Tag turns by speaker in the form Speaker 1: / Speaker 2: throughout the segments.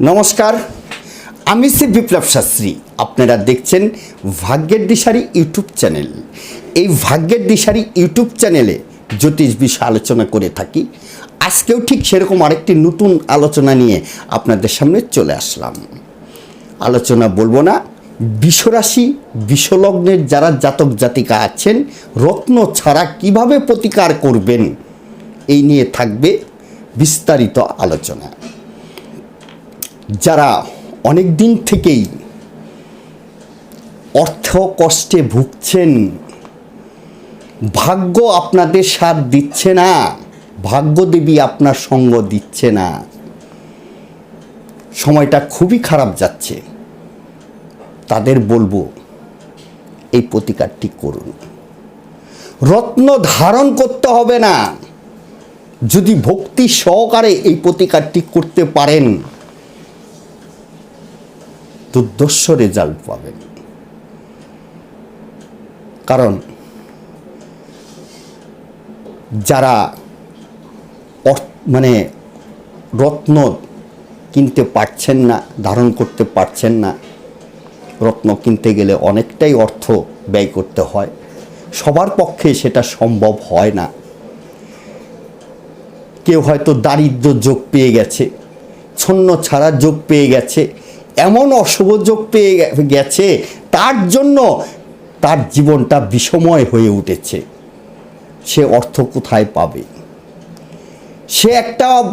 Speaker 1: নমস্কার, আমি শ্রী বিপ্লব শাস্ত্রী। আপনারা দেখছেন ভাগ্যের দিশারি ইউটিউব চ্যানেল। এই ভাগ্যের দিশারি ইউটিউব চ্যানেলে জ্যোতিষ বিষয়ে আলোচনা করে থাকি। আজকেও ঠিক সেরকম আরেকটি নতুন আলোচনা নিয়ে আপনাদের সামনে চলে আসলাম। আলোচনা বলব না, বিশ্বরাশি, বিশ্বলগ্নের যারা জাতক জাতিকা আছেন, রত্ন ছাড়া কীভাবে প্রতিকার করবেন? এই নিয়ে থাকবে বিস্তারিত আলোচনা। যারা অনেক দিন থেকেই অর্থ কষ্টে ভুগছেন, ভাগ্য আপনাদের সাথ দিচ্ছে না, ভাগ্যদেবী আপনার সঙ্গ দিচ্ছে না। সময়টা খুবই খারাপ যাচ্ছে। তাদের বলব, এই প্রতিকারটি করুন। রত্ন ধারণ করতে হবে না। যদি ভক্তি সহকারে এই প্রতিকারটি করতে পারেন দুর্দর্শ রেজাল্ট পাবেন কারণ যারা মানে রত্ন কিনতে পারছেন না, ধারণ করতে পারছেন না, রত্ন কিনতে গেলে অনেকটাই অর্থ ব্যয় করতে হয়। সবার পক্ষে সেটা সম্ভব হয় না। কেউ হয়তো দারিদ্র যোগ পেয়ে গেছে, ছন্ন ছাড়া যোগ পেয়ে গেছে এমন অশুভ যোগ পেয়ে গেছে, তার জন্য তার জীবনটা বিষময় হয়ে উঠেছে। সে অর্থ কোথায় পাবে? সে একটা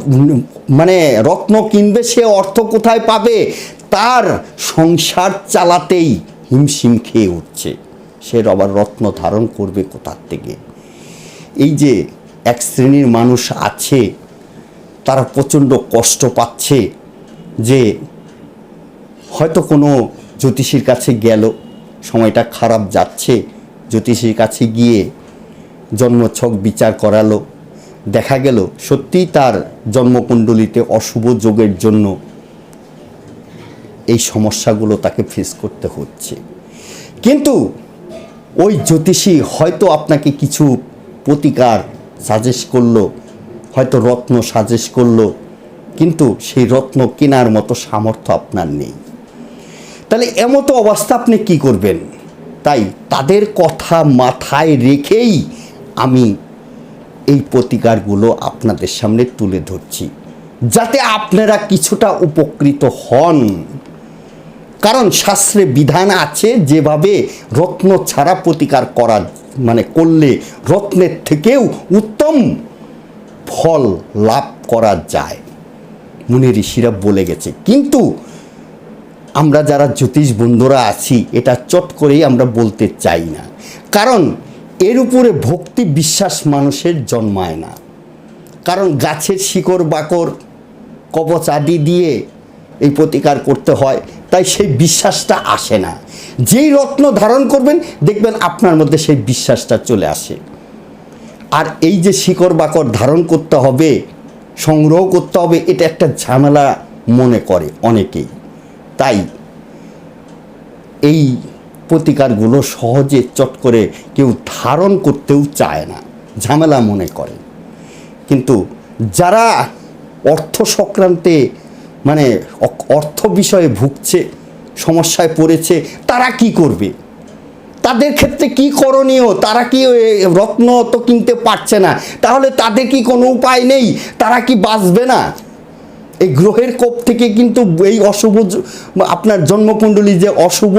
Speaker 1: মানে রত্ন কিনবে, সে অর্থ কোথায় পাবে? তার সংসার চালাতেই হিমশিম খেয়ে উঠছে। সে আবার রত্ন ধারণ করবে কোথার থেকে? এই যে এক শ্রেণির মানুষ আছে, তারা প্রচণ্ড কষ্ট পাচ্ছে যে হয়তো কোনো জ্যোতিষীর কাছে গেল, সময়টা খারাপ যাচ্ছে, জ্যোতিষীর কাছে গিয়ে জন্মছক বিচার করালো, দেখা গেল সত্যিই তার জন্মকুণ্ডলিতে অশুভ যোগের জন্য এই সমস্যাগুলো তাকে ফেস করতে হচ্ছে। কিন্তু ওই জ্যোতিষী হয়তো আপনাকে কিছু প্রতিকার সাজেস্ট করল, হয়তো রত্ন সাজেস্ট করল, কিন্তু সেই রত্ন কেনার মতো সামর্থ্য আপনার নেই। তাহলে এমতো অবস্থা আপনি কি করবেন? তাই তাদের কথা মাথায় রেখেই আমি এই প্রতিকারগুলো আপনাদের সামনে তুলে ধরছি। যাতে আপনারা কিছুটা উপকৃত হন। কারণ শাস্ত্রে বিধান আছে, যেভাবে রত্ন ছাড়া প্রতিকার করা মানে করলে রত্নের থেকেও উত্তম ফল লাভ করা যায়। মুনি ঋষিরা বলে গেছে। কিন্তু আমরা যারা জ্যোতিষ বন্ধুরা আছি, এটা চট করেই আমরা বলতে চাই না। কারণ এর উপরে ভক্তি বিশ্বাস মানুষের জন্মায় না। কারণ গাছের শিকড় বাকর কবচ আদি দিয়ে এই প্রতিকার করতে হয়, তাই সেই বিশ্বাসটা আসে না। যেই রত্ন ধারণ করবেন, দেখবেন আপনার মধ্যে সেই বিশ্বাসটা চলে আসে। আর এই যে শিকড় বাকর ধারণ করতে হবে, সংগ্রহ করতে হবে, এটা একটা ঝামেলা মনে করে অনেকেই। তাই এই প্রতিকারগুলো সহজে চট করে কেউ ধারণ করতেও চায় না, ঝামেলা মনে করে। কিন্তু যারা অর্থ সংক্রান্তে মানে অর্থ বিষয়ে ভুগছে, সমস্যায় পড়েছে, তারা কি করবে? তাদের ক্ষেত্রে কি করণীয়? তারা কি রত্ন তো কিনতে পারছে না। তাহলে তাদের কি কোনো উপায় নেই? তারা কি বাঁচবে না? এই গ্রহের কোপ থেকে কিন্তু এই অশুভ আপনার জন্মকুণ্ডলী যে অশুভ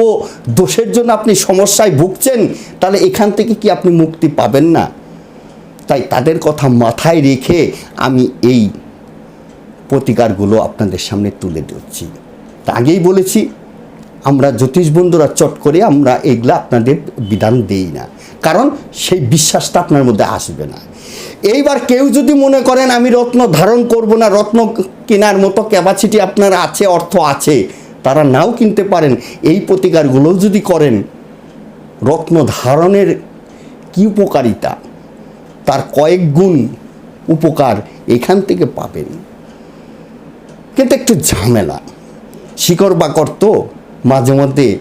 Speaker 1: দোষের জন্য আপনি সমস্যায় ভুগছেন, তাহলে এখান থেকে কি আপনি মুক্তি পাবেন না? তাই তাদের কথা মাথায় রেখে আমি এই প্রতিকারগুলো আপনাদের সামনে তুলে ধরছি। তা আগেই বলেছি, আমরা জ্যোতিষ বন্ধুরা চট করে আমরা এগুলা আপনাদের বিধান দেই না। কারণ সেই বিশ্বাসটা আপনার মধ্যে আসবে না। এইবার কেউ যদি মনে করেন আমি রত্ন ধারণ করব না, রত্ন কেনার মতো ক্যাপাসিটি আপনার আছে, অর্থ আছে, তারা নাও কিনতে পারেন। এই প্রতিকারগুলোও যদি করেন, রত্ন ধারণের কী উপকারিতা? তার কয়েক গুণ উপকার এখান থেকে পাবেন। কিন্তু একটু ঝামেলা। শিকড় বাকর তো মাঝে মধ্যে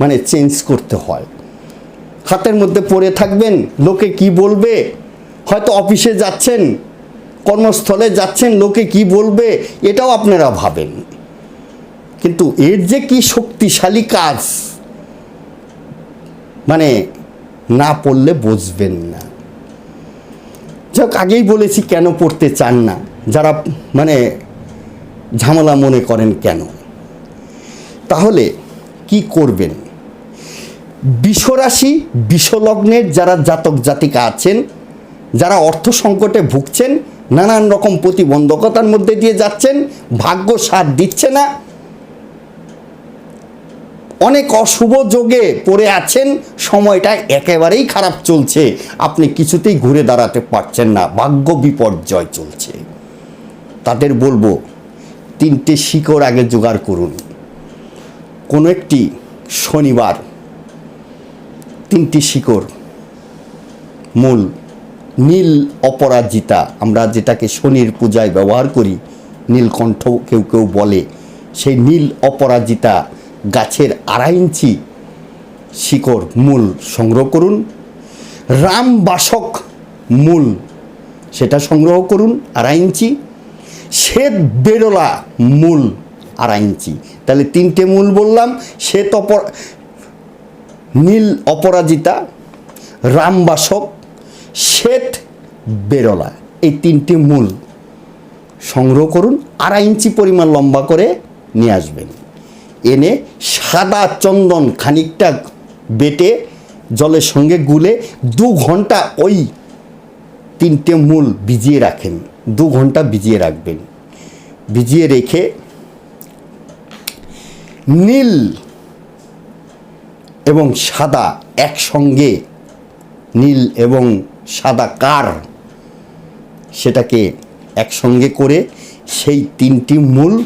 Speaker 1: মানে চেঞ্জ করতে হয়। হাতের মধ্যে পড়ে থাকবেন, লোকে কি বলবে? হয়তো অফিসে যাচ্ছেন কর্মস্থলে যাচ্ছেন, লোকে কি বলবে, এটাও আপনারা ভাবেন। কিন্তু এর যে কি শক্তিশালী কাজ মানে না পড়লে বুঝবেন না। যাক, আগেই বলেছি কেন পড়তে চান না, যারা মানে ঝামেলা মনে করেন কেন? তাহলে কি করবেন? বিশ্বরাশি, বিশ্বলগ্নের যারা জাতক জাতিকা আছেন, যারা অর্থ সংকটে ভুগছেন নানান রকম প্রতিবন্ধকতার মধ্যে দিয়ে যাচ্ছেন, ভাগ্য সাথ দিচ্ছে না। অনেক অশুভ যোগে পড়ে আছেন, সময়টা একেবারেই খারাপ চলছে। আপনি কিছুতেই ঘুরে দাঁড়াতে পারছেন না, ভাগ্য বিপর্যয় চলছে। তাদের বলব, তিনটে শিকড় আগে জোগাড় করুন। কোনো একটি শনিবার, তিনটি শিকড়, মূল নীল অপরাজিতা। আমরা যেটাকে শনির পূজায় ব্যবহার করি, নীলকণ্ঠ কেউ কেউ বলে, সেই নীল অপরাজিতা গাছের আড়াই ইঞ্চি শিকড় মূল সংগ্রহ করুন। রামবাসক মূল সেটা সংগ্রহ করুন আড়াই ইঞ্চি। শ্বেত বেরোলা মূল আড়াই ইঞ্চি। তাহলে তিনটে মূল বললাম, শ্বেত অপর নীল অপরাজিতা রামবাসক শ্বেত বেরোলা, এই তিনটি মূল সংগ্রহ করুন, আড়াই ইঞ্চি পরিমাণ লম্বা করে নিয়ে আসবেন। এনে সাদা চন্দন খানিকটা বেটে জলের সঙ্গে গুলে দু ঘণ্টা ওই তিনটে মূল ভিজিয়ে রাখেন। দু ঘণ্টা ভিজিয়ে রাখবেন। ভিজিয়ে রেখে নীল এবং সাদা একসঙ্গে নীল এবং সাদা কার সেটাকে একসঙ্গে করে সেই তিনটি মূল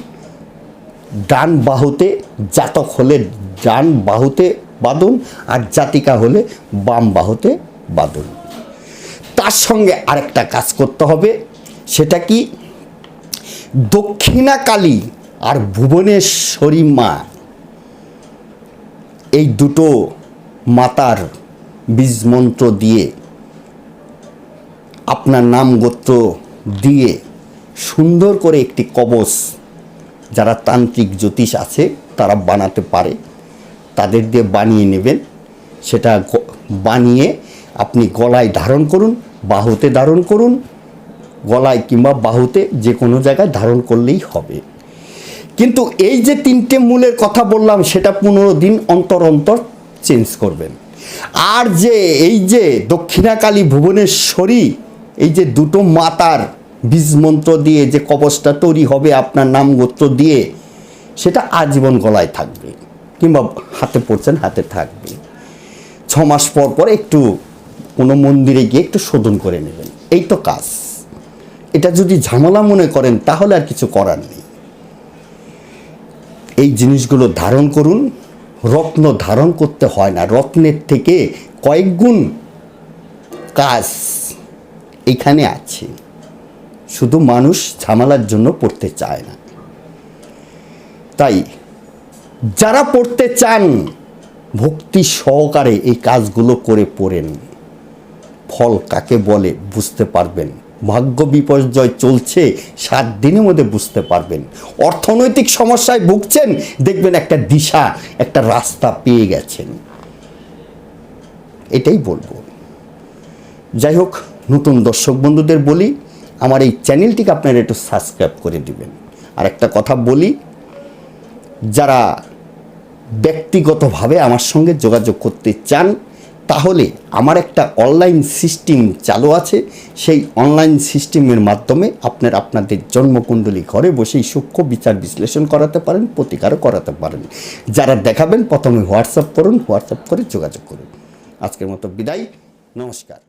Speaker 1: ডান বাহুতে জাতক হলে ডান বাহুতে বাঁধুন আর জাতিকা হলে বাম বাহুতে বাঁধুন তার সঙ্গে আরেকটা কাজ করতে হবে, সেটা কি? দক্ষিণাকালী আর ভুবনেশ্বরী মা, এই দুটো মাতার বীজ মন্ত্র দিয়ে আপনার নাম গোত্র দিয়ে সুন্দর করে একটি কবচ যারা তান্ত্রিক জ্যোতিষ আছে, তারা বানাতে পারে, তাদের দিয়ে বানিয়ে নেবেন। সেটা বানিয়ে আপনি গলায় ধারণ করুন, বাহুতে ধারণ করুন, গলায় কিংবা বাহুতে যে কোনো জায়গায় ধারণ করলেই হবে। কিন্তু এই যে তিনটে মূলের কথা বললাম, সেটা পনেরো দিন অন্তর অন্তর চেঞ্জ করবেন। আর যে, এই যে দক্ষিণাকালী ভুবনেশ্বরী এই যে দুটো মাতার বীজ মন্ত্র দিয়ে যে কবচটা তৈরি হবে আপনার নাম গোত্র দিয়ে, সেটা আজীবন গলায় থাকবে কিংবা হাতে পড়ছেন হাতে থাকবে। ছ মাস পর পর একটু কোনো মন্দিরে গিয়ে একটু শোধন করে নেবেন। এই তো কাজ। এটা যদি ঝামেলা মনে করেন, তাহলে আর কিছু করার নেই। এই জিনিসগুলো ধারণ করুন। রত্ন ধারণ করতে হয় না। রত্নের থেকে কয়েক গুণ কাজ এখানে আছে। শুধু মানুষ ঝামেলার জন্য পড়তে চায় না। তাই যারা পড়তে চান, ভক্তি সহকারে এই কাজগুলো করে পড়েন। ফল কাকে বলে বুঝতে পারবেন। ভাগ্য বিপর্যয় চলছে, সাত দিনের মধ্যে বুঝতে পারবেন। অর্থনৈতিক সমস্যায় ভুগছেন, দেখবেন একটা দিশা, একটা রাস্তা পেয়ে গেছেন। এটাই বলব। যাই হোক নতুন দর্শক বন্ধুদের বলি, আমার এই চ্যানেলটিকে আপনারা একটু সাবস্ক্রাইব করে দিবেন। আর একটা কথা বলি, যারা ব্যক্তিগতভাবে আমার সঙ্গে যোগাযোগ করতে চান, তাহলে আমার একটা অনলাইন সিস্টেম চালু আছে। সেই অনলাইন সিস্টেমের মাধ্যমে আপনার আপনাদের জন্মকুণ্ডলী ঘরে বসেই সূক্ষ্ম বিচার বিশ্লেষণ করাতে পারেন, প্রতিকারও করাতে পারেন। যারা দেখাবেন, প্রথমে হোয়াটসঅ্যাপ করুন হোয়াটসঅ্যাপ করে যোগাযোগ করুন। আজকের মতো বিদায়, নমস্কার।